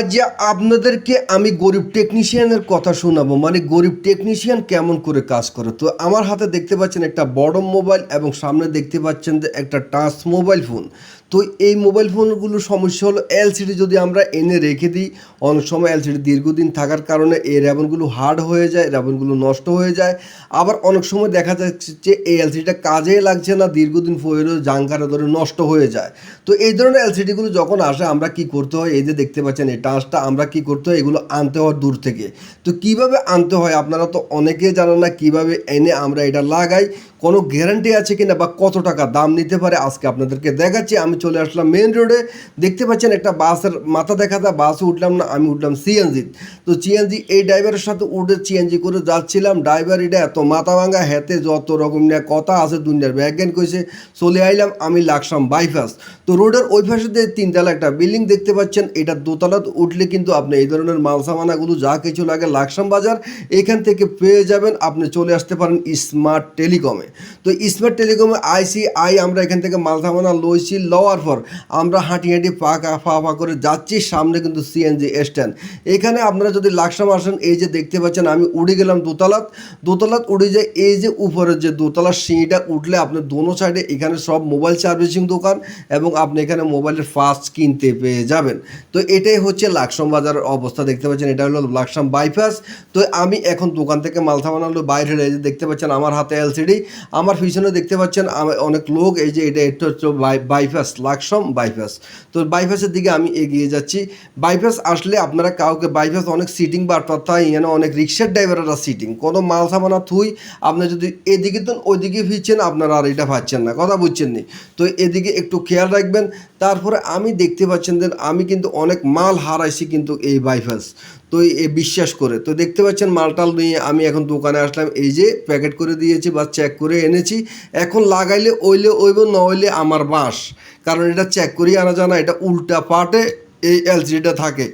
আজ আপনাদেরকে আমি গরিব টেকনিশিয়ানের কথা শোনাবো। মানে গরিব টেকনিশিয়ান কেমন করে কাজ করে? তো আমার হাতে দেখতে পাচ্ছেন একটা বড় মোবাইল এবং সামনে দেখতে পাচ্ছেন যে একটা টাচ মোবাইল ফোন তো এই মোবাইল ফোনগুলোর সমস্যা হলো এলসিডি যদি আমরা এনে রেখে দিই, অনেক সময় এলসিডি দীর্ঘদিন থাকার কারণে এই র্যাবনগুলো হার্ড হয়ে যায় র্যাবনগুলো নষ্ট হয়ে যায়। আবার অনেক সময় দেখা যাচ্ছে যে এই এলসিডিটা কাজে লাগছে না, দীর্ঘদিন ফয়েরও জাঙ্কারে ধরে নষ্ট হয়ে যায়। তো এই ধরনের এলসিডিগুলো যখন আসে, আমরা কি করতে হয়? এই যে দেখতে পাচ্ছেন এই টাচটা আমরা কি করতে হয়, এগুলো আনতে হয় দূর থেকে। তো কীভাবে আনতে হয় আপনারা তো অনেকেই জানেন না, কীভাবে এনে আমরা এটা লাগাই কোনো গ্যারান্টি আছে কিনা বা কত টাকা দাম নিতে পারে আজকে আপনাদেরকে দেখাচ্ছি। আমি চলে আসলাম মেন রোডে দেখতে পাচ্ছেন একটা বাসের মাথা দেখা যায়, বাসে উঠলাম না, আমি উঠলাম সিএনজি তো সিএনজি এই ড্রাইভারের সাথে উঠে সিএনজি করে যাচ্ছিলাম। ড্রাইভার এটা এত মাথা ভাঙা হেতে যত রকম নিয়ে কথা আছে, দুনিয়ার ব্যাজ্ঞান কইছে, চলে আইলাম আমি লাগসাম বাইপাস তো রোডের ওই পাশে দিয়ে তিনতলা একটা বিল্ডিং দেখতে পাচ্ছেন এটা দোতলা উঠলে কিন্তু আপনি এই ধরনের মালসামানাগুলো যা কিছু লাগে লাকসাম বাজার, এখান থেকে পেয়ে যাবেন, আপনি চলে আসতে পারেন স্মার্ট টেলিকমে তো স্মার্ট টেলিকমে আইসি আই আমরা এখান থেকে মালসামানা লইছি, লওয়ার পর আমরা হাঁটি হাঁটি পা ফা ফা করে যাচ্ছি, সামনে কিন্তু সিএনজি স্ট্যান্ড। এখানে আপনারা যদি লাকসাম আসেন, এই যে দেখতে পাচ্ছেন, আমি উড়ে গেলাম দোতলাত। দোতলাত উড়ে যায় এই যে উপরের যে দোতলার সিঁড়িটা উঠলে আপনি দোনো সাইডে এখানে সব মোবাইল সার্ভিসিং দোকান এবং আপনি এখানে মোবাইলের ফাস্ট কিনতে পেয়ে যাবেন। তো এটাই হচ্ছে লাকসাম বাজারের অবস্থা, দেখতে পাচ্ছেন, এটা হলো লাকসাম বাইপাস তো আমি এখন দোকান থেকে মাল থামানো বাইরে যে দেখতে পাচ্ছেন, আমার হাতে এলসিডি আমার পিছনে দেখতে পাচ্ছেন অনেক লোক, এই যে এটা এটা হচ্ছে বাই- বাইপাস লাকসাম বাইপাস তো বাইপাসের দিকে আমি এগিয়ে যাচ্ছি। বাইপাস আসলে আপনারা কাউকে বাইপাস অনেক সিটিং বা তথা এখানে অনেক রিক্সার ড্রাইভাররা সিটিং কোনো মাল সামানা থুই আপনি যদি এদিকে তো ওইদিকে ফিরছেন, আপনারা আর এটা পাচ্ছেন না, কথা বুঝছেন নি? তো এদিকে একটু খেয়াল রাখবেন। তারপরে আমি দেখতে পাচ্ছেন যে আমি কিন্তু অনেক মাল হারাইছি কিন্তু এই বাইপাস তো এ বিশ্বাস করে। তো দেখতে পাচ্ছেন মালটাল নিয়ে আমি এখন দোকানে আসলাম, এই যে প্যাকেট করে দিয়েছি বা চেক করে এনেছি। এখন লাগাইলে ওইলে ওইব না হইলে আমার বাঁশ কারণ এটা চেক করেই আনা জানা এটা উল্টা পাটে এই এলসিডিটা থাকে।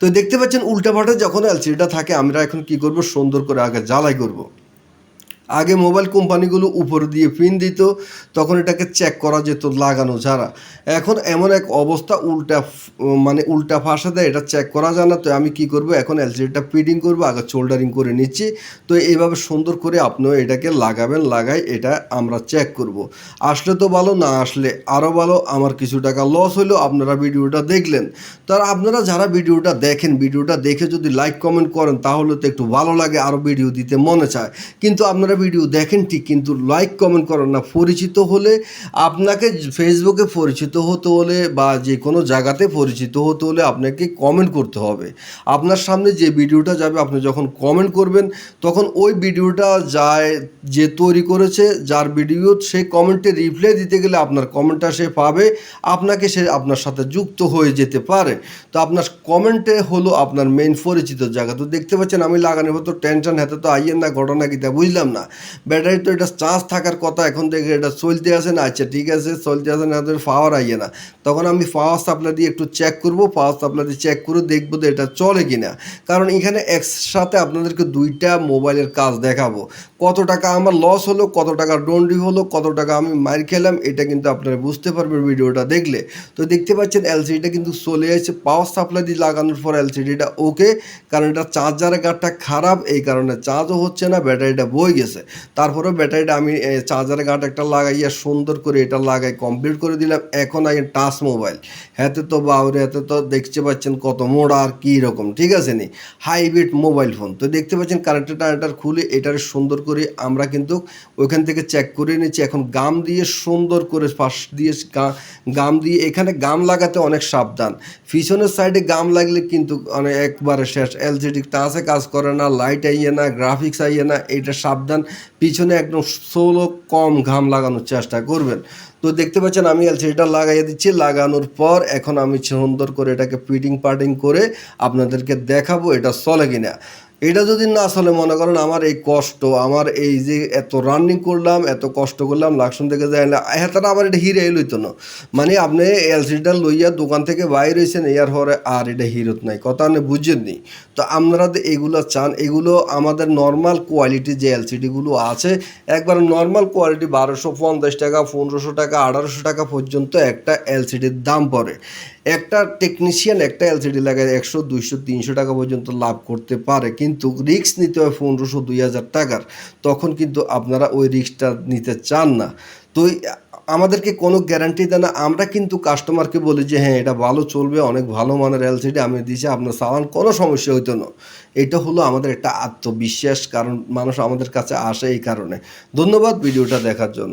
তো দেখতে পাচ্ছেন উল্টা পাটে যখন এলসিডিটা থাকে, আমরা এখন কি করব? সুন্দর করে আগে জ্বালাই করব। আগে মোবাইল কোম্পানিগুলো উপর দিয়ে পিন দিত, তখন এটাকে চেক করা যেত লাগানো ছাড়া এখন এমন এক অবস্থা, উল্টা মানে উল্টা ফাঁসা দেয়, এটা চেক করা যায় না। তো আমি কি করব? এখন এলসিডিটা ফিটিং করব, আগে সোল্ডারিং করে নিচ্ছি। তো এইভাবে সুন্দর করে আপনিও এটাকে লাগাবেন, লাগাই এটা আমরা চেক করব। আসলে তো ভালো, না আসলে আরও ভালো। আমার কিছু টাকা লস হলো আপনারা ভিডিওটা দেখলেন। তার আপনারা যারা ভিডিওটা দেখেন, ভিডিওটা দেখে যদি লাইক কমেন্ট করেন, তাহলে তো একটু ভালো লাগে, আরও ভিডিও দিতে মনে চায়। কিন্তু আপনারা ভিডিও দেখেন ঠিক, কিন্তু লাইক কমেন্ট করেন না। পরিচিত হলে আপনাকে ফেসবুকে পরিচিত হতে হলে বা যে কোনো জায়গাতে পরিচিত হতে হলে আপনাকে কমেন্ট করতে হবে। আপনার সামনে যে ভিডিওটা যাবে, আপনি যখন কমেন্ট করবেন, তখন ওই ভিডিওটা যায়, যে তৈরি করেছে, যার ভিডিও সেই কমেন্টে রিপ্লাই দিতে গেলে আপনার কমেন্টটা সে পাবে। আপনাকে সে আপনার সাথে যুক্ত হয়ে যেতে পারে। তো আপনার কমেন্টে হলো আপনার মেইন পরিচিত জায়গা। তো দেখতে পাচ্ছেন, আমি লাগানোর মতো টেনশন হাতে তো আইয়েন না, ঘটনা কি তা বুঝলাম না। ব্যাটারি তো এটা চার্জ থাকার কথা, এখন থেকে এটা চলতে আসে না। আচ্ছা ঠিক আছে, চলতে আসে না পাওয়ার আইয়ে না। তখন আমি পাওয়ার সাপ্লাই দিয়ে একটু চেক করব পাওয়ার সাপ্লাই দিয়ে চেক করে দেখব যে এটা চলে কিনা। কারণ এখানে একসাথে আপনাদেরকে দুইটা মোবাইলের কাজ দেখাবো। কত টাকা আমার লস হলো, কত টাকা ডন্ডি হলো, কত টাকা আমি মার খেলাম, এটা কিন্তু আপনারা বুঝতে পারবেন ভিডিওটা দেখলে। তো দেখতে পাচ্ছেন এলসিডিটা কিন্তু চলে এসেছে। পাওয়ার সাপ্লাই দিয়ে লাগানোর পর এলসিডিটা ওকে কারণ এটা চার্জারের গার্ডটা খারাপ, এই কারণে চার্জও হচ্ছে না, ব্যাটারিটা বই গেছে। তারপরে ব্যাটারিটা আমি চার্জারের গার্ড একটা লাগাইয়া সুন্দর করে এটা লাগাই কমপ্লিট করে দিলাম। এখন আগে টাচ মোবাইল হাতে তো বাউরে হাতে তো দেখতে পাচ্ছেন কত মোড়া আর কী রকম, ঠিক আছে নি? হাইব্রিড মোবাইল ফোন তো দেখতে পাচ্ছেন কারেন্টের টানেটার খুলে, এটার সুন্দর করে আমরা কিন্তু ওইখান থেকে চেক করে নিচ্ছি। এখন গাম দিয়ে সুন্দর করে পাশ দিয়ে গাম দিয়ে, এখানে গাম লাগাতে অনেক সাবধান। পিছনের সাইডে গাম লাগলে কিন্তু অনেক একবারে শেষ। এলসিডি টাচে কাজ করে না লাইট আইয়ে না গ্রাফিক্স আইয়ে না, এটা সাবধান। পিছনে একদম সোলো কম ঘাম লাগানোর চেষ্টা করবেন। তো দেখতে পাচ্ছেন আমি এলসিডিটা লাগাইয়ে দিচ্ছি। লাগানোর পর এখন আমি সুন্দর করে এটাকে পিটিং পার্টিং করে আপনাদেরকে দেখাবো এটা চলে কিনা। এটা যদি না আসলে মনে করেন আমার এই কষ্ট, আমার এই যে এত রানিং করলাম, এত কষ্ট করলাম লাকসন থেকে যাই না হেতাটা আমার এটা হিরে লইতো না। মানে আপনি এলসিডিটা লইয়া দোকান থেকে বাইর হয়েছেন এর পরে আর এটা হিরোত নাই, কথা আপনি বুঝেননি তো আপনারা যে এগুলো চান, এগুলো আমাদের নর্মাল কোয়ালিটি যে এলসিডিগুলো আছে, একবার নর্মাল কোয়ালিটি বারোশো পঞ্চাশ টাকা, পনেরোশো টাকা, আঠারোশো টাকা পর্যন্ত একটা এলসিডির দাম পড়ে। একটা টেকনিশিয়ান একটা এলসিডি লাগায় একশো, দুইশো, তিনশো টাকা পর্যন্ত লাভ করতে পারে, কিন্তু রিস্ক নিতে হয় পনেরোশো দুই হাজার টাকার। তখন কিন্তু আপনারা ওই রিস্কটা নিতে চান না। তো আমাদেরকে কোনো গ্যারান্টি দেয় না। আমরা কিন্তু কাস্টমারকে বলি যে হ্যাঁ এটা ভালো চলবে, অনেক ভালো মানের এলসিডি আমি দিয়েছি, আপনার চালান, কোনো সমস্যা হইতো না। এটা হলো আমাদের একটা আত্মবিশ্বাস, কারণ মানুষ আমাদের কাছে আসে এই কারণে। ধন্যবাদ ভিডিওটা দেখার জন্য।